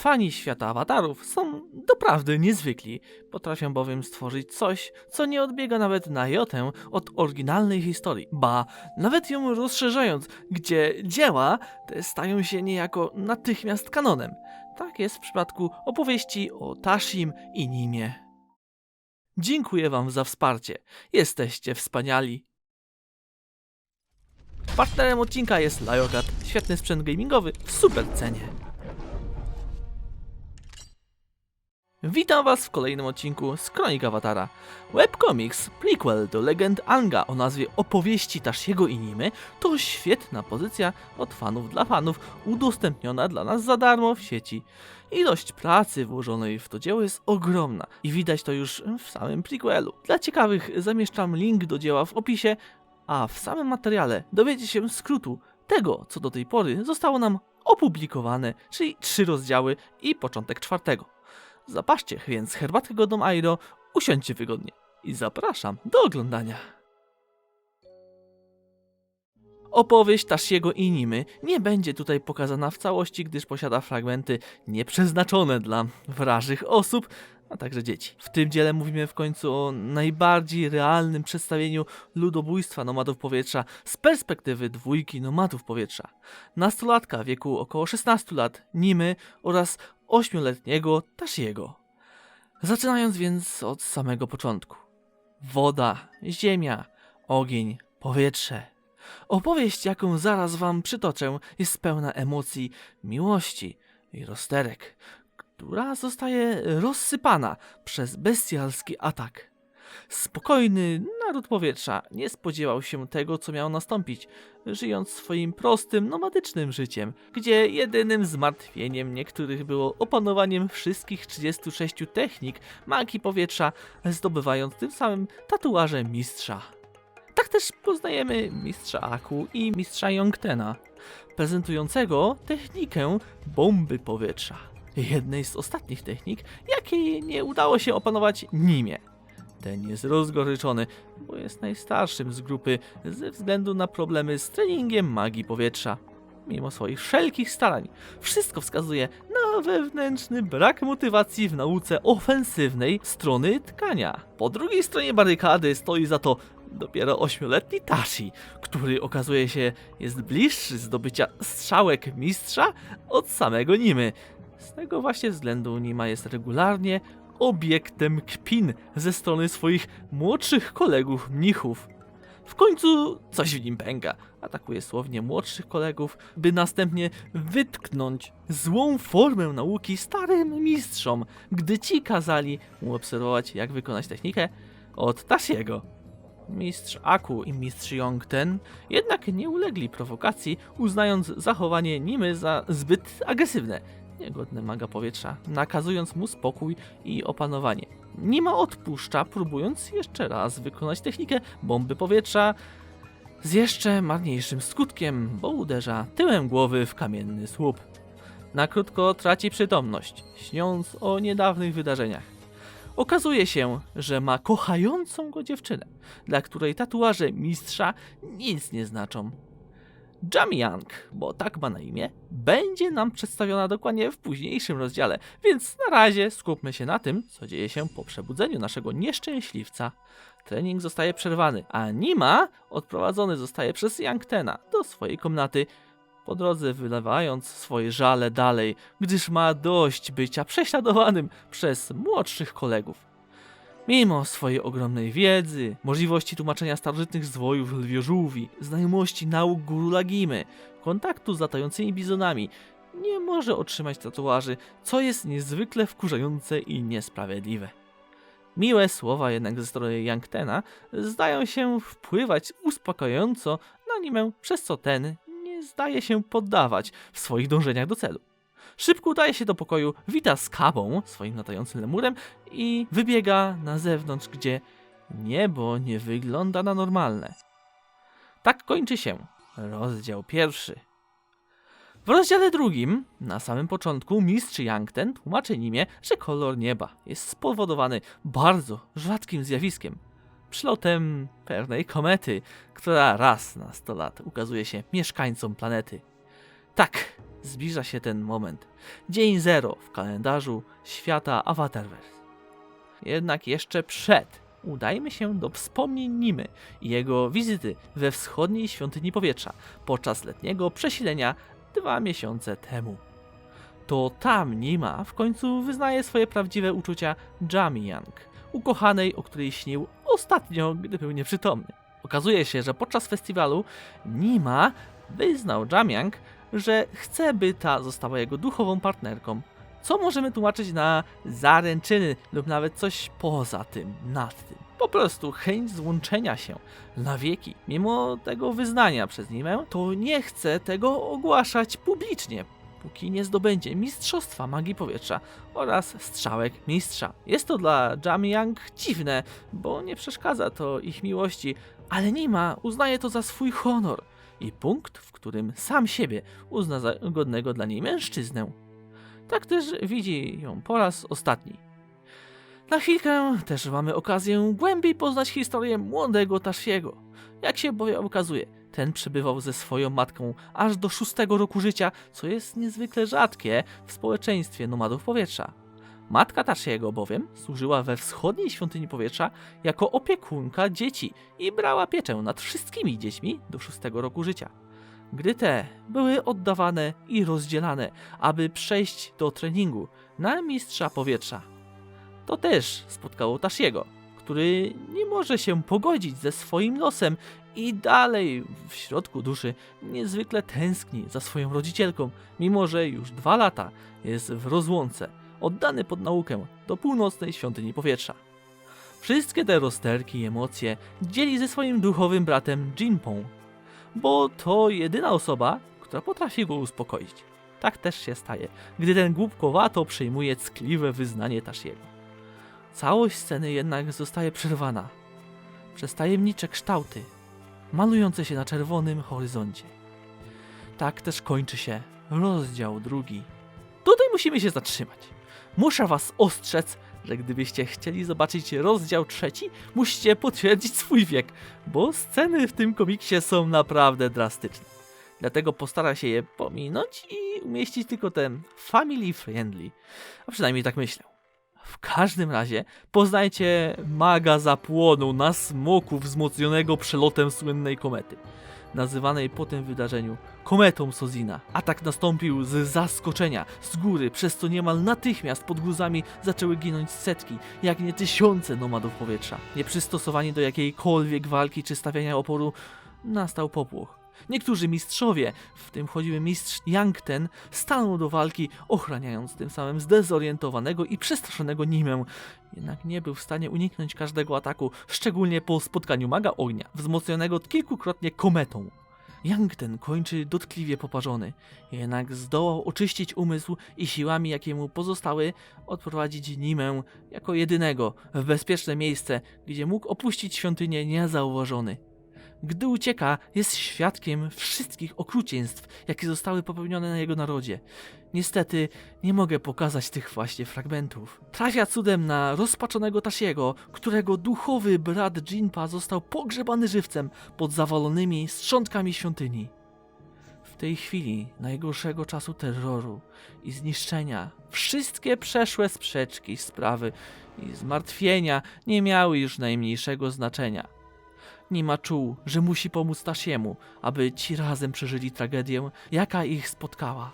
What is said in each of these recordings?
Fani świata awatarów są doprawdy niezwykli. Potrafią bowiem stworzyć coś, co nie odbiega nawet na jotę od oryginalnej historii. Ba, nawet ją rozszerzając, gdzie dzieła te stają się niejako natychmiast kanonem. Tak jest w przypadku opowieści o Tashim i Nimie. Dziękuję Wam za wsparcie. Jesteście wspaniali. Partnerem odcinka jest Liogat, świetny sprzęt gamingowy w super cenie. Witam Was w kolejnym odcinku z Kronik Awatara. Webcomics, prequel do legend Anga o nazwie Opowieści Tashiego i Nimy to świetna pozycja od fanów dla fanów, udostępniona dla nas za darmo w sieci. Ilość pracy włożonej w to dzieło jest ogromna i widać to już w samym prequelu. Dla ciekawych zamieszczam link do dzieła w opisie, a w samym materiale dowiecie się skrótu tego, co do tej pory zostało nam opublikowane, czyli trzy rozdziały i początek czwartego. Zapaszcie więc herbatkę godną Airo, usiądźcie wygodnie i zapraszam do oglądania. Opowieść Tashiego i Nimy nie będzie tutaj pokazana w całości, gdyż posiada fragmenty nieprzeznaczone dla wrażych osób, a także dzieci. W tym dziele mówimy w końcu o najbardziej realnym przedstawieniu ludobójstwa nomadów powietrza z perspektywy dwójki nomadów powietrza. Nastolatka w wieku około 16 lat, Nimy oraz ośmioletniego Tashiego. Zaczynając więc od samego początku. Woda, ziemia, ogień, powietrze. Opowieść, jaką zaraz wam przytoczę, jest pełna emocji, miłości i rozterek, która zostaje rozsypana przez bestialski atak. Spokojny naród powietrza nie spodziewał się tego, co miało nastąpić, żyjąc swoim prostym, nomadycznym życiem, gdzie jedynym zmartwieniem niektórych było opanowaniem wszystkich 36 technik magii powietrza, zdobywając tym samym tatuaże mistrza. Tak też poznajemy mistrza Aku i mistrza Yongtena, prezentującego technikę bomby powietrza. Jednej z ostatnich technik, jakiej nie udało się opanować Nimie. Ten jest rozgoryczony, bo jest najstarszym z grupy ze względu na problemy z treningiem magii powietrza. Mimo swoich wszelkich starań, wszystko wskazuje na wewnętrzny brak motywacji w nauce ofensywnej strony tkania. Po drugiej stronie barykady stoi za to dopiero ośmioletni Tashi, który okazuje się jest bliższy zdobycia strzałek mistrza od samego Nimy. Z tego właśnie względu Nima jest regularnie obiektem kpin ze strony swoich młodszych kolegów mnichów. W końcu coś w nim pęka. Atakuje słownie młodszych kolegów, by następnie wytknąć złą formę nauki starym mistrzom, gdy ci kazali mu obserwować, jak wykonać technikę od Tashiego. Mistrz Aku i mistrz Yongten jednak nie ulegli prowokacji, uznając zachowanie Nimy za zbyt agresywne niegodne maga powietrza, nakazując mu spokój i opanowanie. Nima odpuszcza, próbując jeszcze raz wykonać technikę bomby powietrza z jeszcze marniejszym skutkiem, bo uderza tyłem głowy w kamienny słup. Na krótko traci przytomność, śniąc o niedawnych wydarzeniach. Okazuje się, że ma kochającą go dziewczynę, dla której tatuaże mistrza nic nie znaczą. Jamiang, bo tak ma na imię, będzie nam przedstawiona dokładnie w późniejszym rozdziale, więc na razie skupmy się na tym, co dzieje się po przebudzeniu naszego nieszczęśliwca. Trening zostaje przerwany, a Nima odprowadzony zostaje przez Yangtena do swojej komnaty, po drodze wylewając swoje żale dalej, gdyż ma dość bycia prześladowanym przez młodszych kolegów. Mimo swojej ogromnej wiedzy, możliwości tłumaczenia starożytnych zwojów lwiożółwi, znajomości nauk guru Lagimy, kontaktu z latającymi bizonami, nie może otrzymać tatuaży, co jest niezwykle wkurzające i niesprawiedliwe. Miłe słowa jednak ze strony Yangtena zdają się wpływać uspokajająco na nimę, przez co ten zdaje się poddawać w swoich dążeniach do celu. Szybko udaje się do pokoju, wita z kabą, swoim latającym lemurem i wybiega na zewnątrz, gdzie niebo nie wygląda na normalne. Tak kończy się rozdział pierwszy. W rozdziale drugim, na samym początku, mistrz Yangten tłumaczy Nimie, że kolor nieba jest spowodowany bardzo rzadkim zjawiskiem. Przylotem pewnej komety, która raz na 100 lat ukazuje się mieszkańcom planety. Tak, zbliża się ten moment. Dzień zero w kalendarzu świata Avatarverse. Jednak jeszcze przed udajmy się do wspomnień Nimy i jego wizyty we wschodniej świątyni powietrza podczas letniego przesilenia dwa miesiące temu. To tam Nima w końcu wyznaje swoje prawdziwe uczucia Jamie Young, ukochanej, o której śnił ostatnio, gdy był nieprzytomny. Okazuje się, że podczas festiwalu Nima wyznał Jamiang, że chce, by ta została jego duchową partnerką. Co możemy tłumaczyć na zaręczyny lub nawet coś poza tym, nad tym. Po prostu chęć złączenia się na wieki. Mimo tego wyznania przez Nimę, to nie chce tego ogłaszać publicznie, póki nie zdobędzie Mistrzostwa Magii Powietrza oraz strzałek mistrza. Jest to dla Jamiang dziwne, bo nie przeszkadza to ich miłości, ale Nima uznaje to za swój honor i punkt, w którym sam siebie uzna za godnego dla niej mężczyznę. Tak też widzi ją po raz ostatni. Na chwilkę też mamy okazję głębiej poznać historię młodego Tashiego. Jak się bowiem okazuje, ten przebywał ze swoją matką aż do szóstego roku życia, co jest niezwykle rzadkie w społeczeństwie nomadów powietrza. Matka Tashiego bowiem służyła we wschodniej świątyni powietrza jako opiekunka dzieci i brała pieczę nad wszystkimi dziećmi do szóstego roku życia. Gdy te były oddawane i rozdzielane, aby przejść do treningu na mistrza powietrza. To też spotkało Tashiego, który nie może się pogodzić ze swoim losem i dalej w środku duszy niezwykle tęskni za swoją rodzicielką, mimo że już dwa lata jest w rozłące, oddany pod naukę do północnej świątyni powietrza. Wszystkie te rozterki i emocje dzieli ze swoim duchowym bratem Jinpą, bo to jedyna osoba, która potrafi go uspokoić. Tak też się staje, gdy ten głupkowato przyjmuje ckliwe wyznanie Tashiego. Całość sceny jednak zostaje przerwana przez tajemnicze kształty malujące się na czerwonym horyzoncie. Tak też kończy się rozdział drugi. Tutaj musimy się zatrzymać. Muszę was ostrzec, że gdybyście chcieli zobaczyć rozdział trzeci, musicie potwierdzić swój wiek, bo sceny w tym komiksie są naprawdę drastyczne. Dlatego postaram się je pominąć i umieścić tylko ten family friendly. A przynajmniej tak myślę. W każdym razie poznajcie maga zapłonu na smoku wzmocnionego przelotem słynnej komety, nazywanej po tym wydarzeniu kometą Sozina. Atak nastąpił z zaskoczenia, z góry, przez co niemal natychmiast pod gruzami zaczęły ginąć setki, jak nie tysiące nomadów powietrza. Nieprzystosowani do jakiejkolwiek walki czy stawiania oporu, nastał popłoch. Niektórzy mistrzowie, w tym chodziły mistrz Yangten, stanął do walki, ochraniając tym samym zdezorientowanego i przestraszonego Nimę. Jednak nie był w stanie uniknąć każdego ataku, szczególnie po spotkaniu maga ognia, wzmocnionego kilkukrotnie kometą. Yangten kończy dotkliwie poparzony, jednak zdołał oczyścić umysł i siłami, jakie mu pozostały, odprowadzić Nimę jako jedynego w bezpieczne miejsce, gdzie mógł opuścić świątynię niezauważony. Gdy ucieka, jest świadkiem wszystkich okrucieństw, jakie zostały popełnione na jego narodzie. Niestety, nie mogę pokazać tych właśnie fragmentów. Trafia cudem na rozpaczonego Tashiego, którego duchowy brat Jinpa został pogrzebany żywcem pod zawalonymi strzątkami świątyni. W tej chwili najgorszego czasu terroru i zniszczenia wszystkie przeszłe sprzeczki, sprawy i zmartwienia nie miały już najmniejszego znaczenia. Nima czuł, że musi pomóc Tashiemu, aby ci razem przeżyli tragedię, jaka ich spotkała.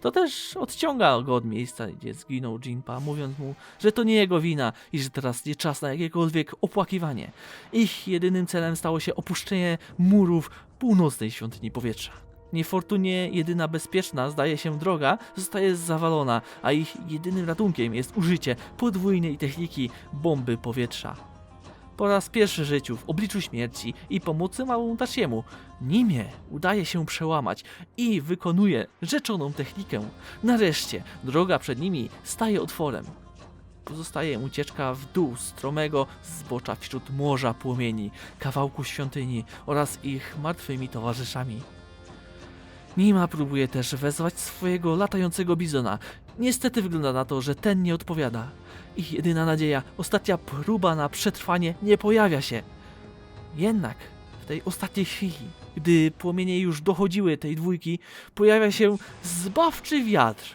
To też odciąga go od miejsca, gdzie zginął Jinpa, mówiąc mu, że to nie jego wina i że teraz nie czas na jakiekolwiek opłakiwanie. Ich jedynym celem stało się opuszczenie murów północnej świątyni powietrza. Niefortunnie jedyna bezpieczna, zdaje się, droga zostaje zawalona, a ich jedynym ratunkiem jest użycie podwójnej techniki bomby powietrza po raz pierwszy w życiu w obliczu śmierci i pomocy małemu Tashiemu. Nimie udaje się przełamać i wykonuje rzeczoną technikę. Nareszcie droga przed nimi staje otworem. Pozostaje ucieczka w dół stromego zbocza wśród morza płomieni, kawałku świątyni oraz ich martwymi towarzyszami. Nima próbuje też wezwać swojego latającego bizona. Niestety wygląda na to, że ten nie odpowiada. Ich jedyna nadzieja, ostatnia próba na przetrwanie nie pojawia się. Jednak w tej ostatniej chwili, Gdy płomienie już dochodziły tej dwójki, pojawia się zbawczy wiatr.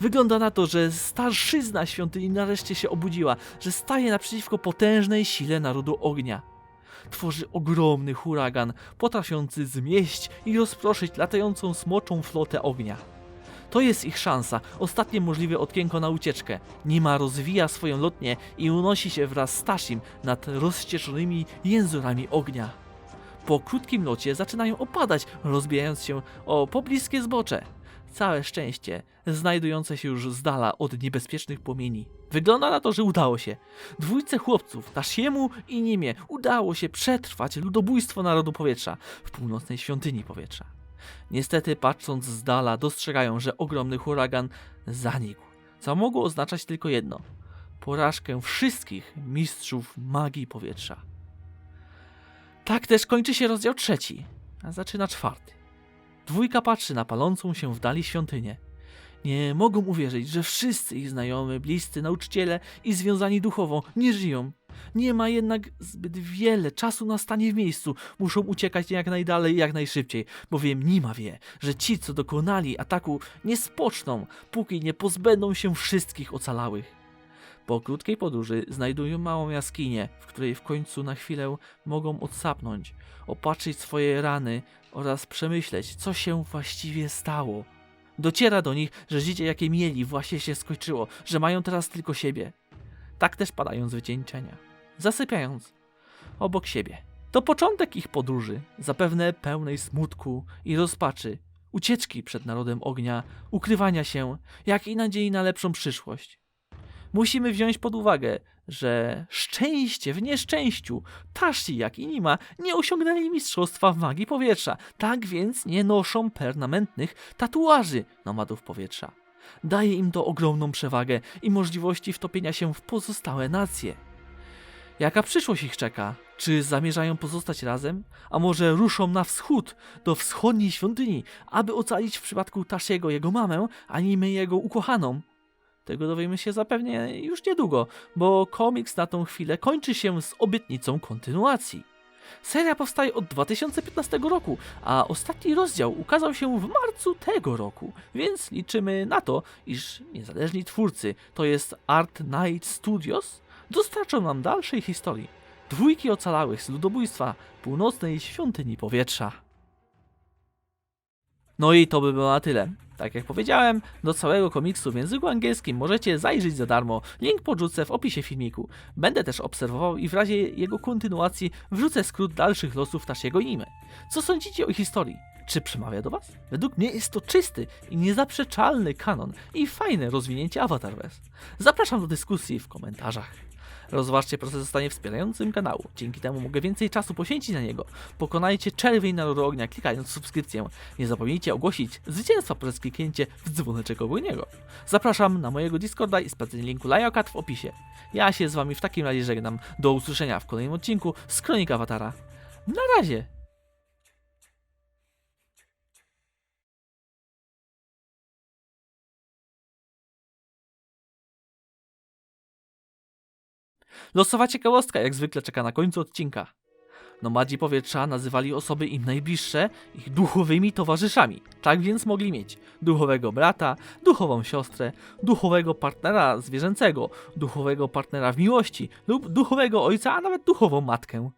Wygląda na to, że starszyzna świątyni nareszcie się obudziła, że staje naprzeciwko potężnej sile narodu ognia. Tworzy ogromny huragan, potrafiący zmieść i rozproszyć latającą smoczą flotę ognia. To jest ich szansa, ostatnie możliwe okienko na ucieczkę. Nima rozwija swoją lotnię i unosi się wraz z Tashim nad rozcieczonymi jęzorami ognia. Po krótkim locie zaczynają opadać, rozbijając się o pobliskie zbocze. Całe szczęście, znajdujące się już z dala od niebezpiecznych płomieni. Wygląda na to, że udało się. Dwójce chłopców, Tashiemu i Nimie, udało się przetrwać ludobójstwo narodu powietrza w północnej świątyni powietrza. Niestety, patrząc z dala, dostrzegają, że ogromny huragan zanikł, co mogło oznaczać tylko jedno: porażkę wszystkich mistrzów magii powietrza. Tak też kończy się rozdział trzeci, a zaczyna czwarty. Dwójka patrzy na palącą się w dali świątynię. Nie mogą uwierzyć, że wszyscy ich znajomi, bliscy, nauczyciele i związani duchowo nie żyją. Nie ma jednak zbyt wiele czasu na stanie w miejscu. Muszą uciekać jak najdalej jak najszybciej, bowiem Nima wie, że ci, co dokonali ataku, nie spoczną, póki nie pozbędą się wszystkich ocalałych. Po krótkiej podróży znajdują małą jaskinię, w której w końcu na chwilę mogą odsapnąć, opatrzyć swoje rany oraz przemyśleć, co się właściwie stało. Dociera do nich, że życie jakie mieli właśnie się skończyło, że mają teraz tylko siebie. Tak też padają z wycieńczenia, zasypiając obok siebie. To początek ich podróży, zapewne pełnej smutku i rozpaczy, ucieczki przed narodem ognia, ukrywania się, jak i nadziei na lepszą przyszłość. Musimy wziąć pod uwagę, że szczęście w nieszczęściu, Tashi jak i Nima nie osiągnęli mistrzostwa w magii powietrza, tak więc nie noszą permanentnych tatuaży nomadów powietrza. Daje im to ogromną przewagę i możliwości wtopienia się w pozostałe nacje. Jaka przyszłość ich czeka? Czy zamierzają pozostać razem? A może ruszą na wschód, do wschodniej świątyni, aby ocalić w przypadku Tashiego jego mamę, a Nimy jego ukochaną? Tego dowiemy się zapewne już niedługo, bo komiks na tą chwilę kończy się z obietnicą kontynuacji. Seria powstaje od 2015 roku, a ostatni rozdział ukazał się w marcu tego roku, więc liczymy na to, iż niezależni twórcy, to jest Art Night Studios, dostarczą nam dalszej historii. Dwójki ocalałych z ludobójstwa północnej świątyni powietrza. No i to by było na tyle. Tak jak powiedziałem, do całego komiksu w języku angielskim możecie zajrzeć za darmo. Link podrzucę w opisie filmiku. Będę też obserwował i w razie jego kontynuacji wrzucę skrót dalszych losów Tashiego Imy. Co sądzicie o historii? Czy przemawia do Was? Według mnie jest to czysty i niezaprzeczalny kanon i fajne rozwinięcie Avatarverse. Zapraszam do dyskusji w komentarzach. Rozważcie proces zostanie wspierającym kanału. Dzięki temu mogę więcej czasu poświęcić na niego. Pokonajcie czerwień narodu ognia klikając subskrypcję. Nie zapomnijcie ogłosić zwycięstwa poprzez kliknięcie w dzwoneczek obok niego. Zapraszam na mojego Discorda i sprawdzenie linku Liokat w opisie. Ja się z wami w takim razie żegnam. Do usłyszenia w kolejnym odcinku z Kronik Awatara. Na razie! Losowa ciekawostka jak zwykle czeka na końcu odcinka. Nomadzi powietrza nazywali osoby im najbliższe ich duchowymi towarzyszami. Tak więc mogli mieć duchowego brata, duchową siostrę, duchowego partnera zwierzęcego, duchowego partnera w miłości lub duchowego ojca, a nawet duchową matkę.